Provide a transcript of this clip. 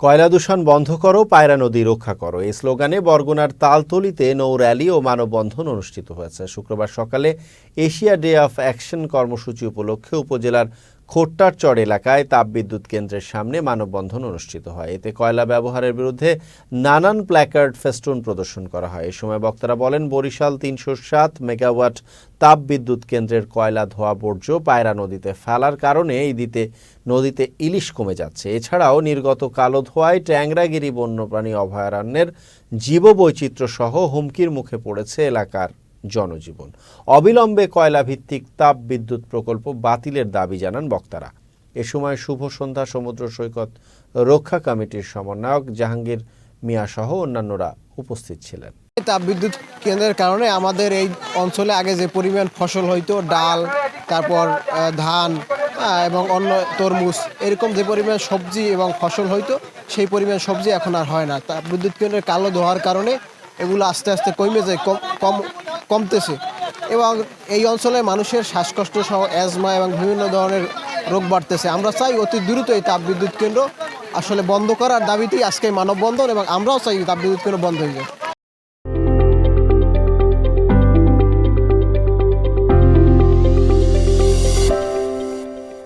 কয়লা দূষণ বন্ধ করো, পায়রা নদী রক্ষা করো। এই স্লোগানে বরগুনার তালতলিতে নৌ র্যালি ও মানববন্ধন অনুষ্ঠিত হয়েছে। শুক্রবার সকালে এশিয়া ডে অফ অ্যাকশন কর্মসূচি উপলক্ষে উপজেলার খোট্টারচর এলাকায় তাপবিদ্যুৎ কেন্দ্রের সামনে মানববন্ধন অনুষ্ঠিত হয়। এতে কয়লা ব্যবহারের বিরুদ্ধে নানান প্ল্যাকার্ড ফেস্টুন প্রদর্শন করা হয়। এ সময় বক্তারা বলেন, বরিশাল তিনশো সাত মেগাওয়াট তাপবিদ্যুৎ কেন্দ্রের কয়লা ধোয়া বর্জ্য পায়রা নদীতে ফেলার কারণে এই দিতে, নদীতে ইলিশ কমে যাচ্ছে। এছাড়াও নির্গত কালো ধোয়ায় ট্যাংরাগিরি বন্যপ্রাণী অভয়ারণ্যের জীববৈচিত্র্য সহ হুমকির মুখে পড়েছে এলাকার জনজীবন। অবিলম্বে কয়লা ভিত্তিক তাপ বিদ্যুৎ প্রকল্প বাতিলের দাবি জানান বক্তারা। এ সময় শুভ সন্ধ্যা সমুদ্র সৈকত রক্ষা কমিটির সমন্বয়ক জাহাঙ্গীর মিয়া সহ অন্যান্যরা উপস্থিত ছিলেন। তাপবিদ্যুৎ কেন্দ্রের কারণে আমাদের এই অঞ্চলে আগে যে পরিমাণ ফসল হইতো, ডাল, তারপর ধান এবং অন্য তরমুজ, এরকম যে পরিমাণ সবজি এবং ফসল হইতো, সেই পরিমাণ সবজি এখন আর হয় না। তাপবিদ্যুৎ কেন্দ্রের কালো ধোয়ার কারণে এগুলো আস্তে আস্তে কমে যায়, কম কম কমতেছে। এবং এই অঞ্চলে মানুষের শ্বাসকষ্ট সহ অ্যাজমা এবং বিভিন্ন ধরনের রোগ বাড়তেছে। আমরা চাই অতি দ্রুত এই তাপবিদ্যুৎ কেন্দ্র আসলে বন্ধ করার দাবিতেই আজকে মানববন্ধন এবং আমরাও চাই তাপবিদ্যুৎ কেন্দ্র বন্ধ হয়ে যায়